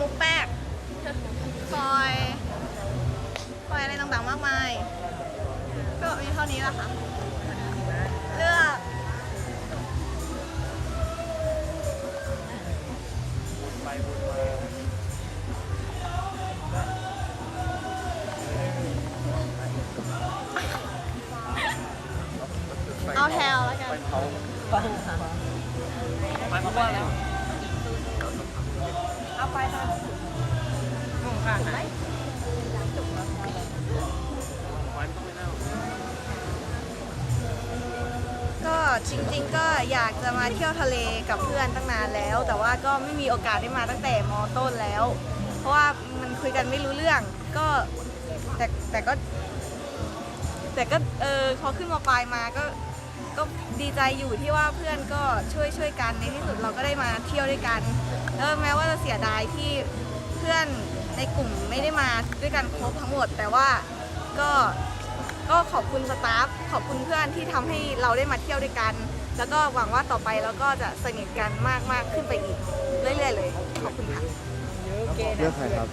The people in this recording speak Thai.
มุกแป๊กคอยคอยอะไรต่างๆมากมาย ก็มีเท่านี้แหละค่ะ เลือกไปบุญมาเอาแถวแล้วกัน ไปเขาฟังค่ะไปเขาว่าแล้ว เอาไปค่ะห้องข้างไหนก็จริงๆก็อยากจะมาเที่ยวทะเลกับเพื่อนตั้งนานแล้ว แต่ว่าก็ไม่มีโอกาสได้มาตั้งแต่มต้นแล้ว เพราะว่ามันคุยกันไม่รู้เรื่องก็แต่แต่ก็ แต่ก็เออพอขึ้นมาปลายมาก็ก็ ดีใจอยู่ที่ว่าเพื่อนก็ช่วยช่วยกันในที่สุดเราก็ได้มาเที่ยวด้วยกันแล้วแม้ว่าจะเสียดายที่เพื่อนในกลุ่มไม่ได้มาด้วยกันครบทั้งหมด แต่ว่าก็ก็ขอบคุณสตาฟขอบคุณเพื่อนที่ทำให้เราได้มาเที่ยวด้วยกัน แล้วก็หวังว่าต่อไปเราก็จะสนิทกันมากมากๆขึ้นไปอีก เรื่อยๆเลย ขอบคุณค่ะเยอะเกเลือกใครครับ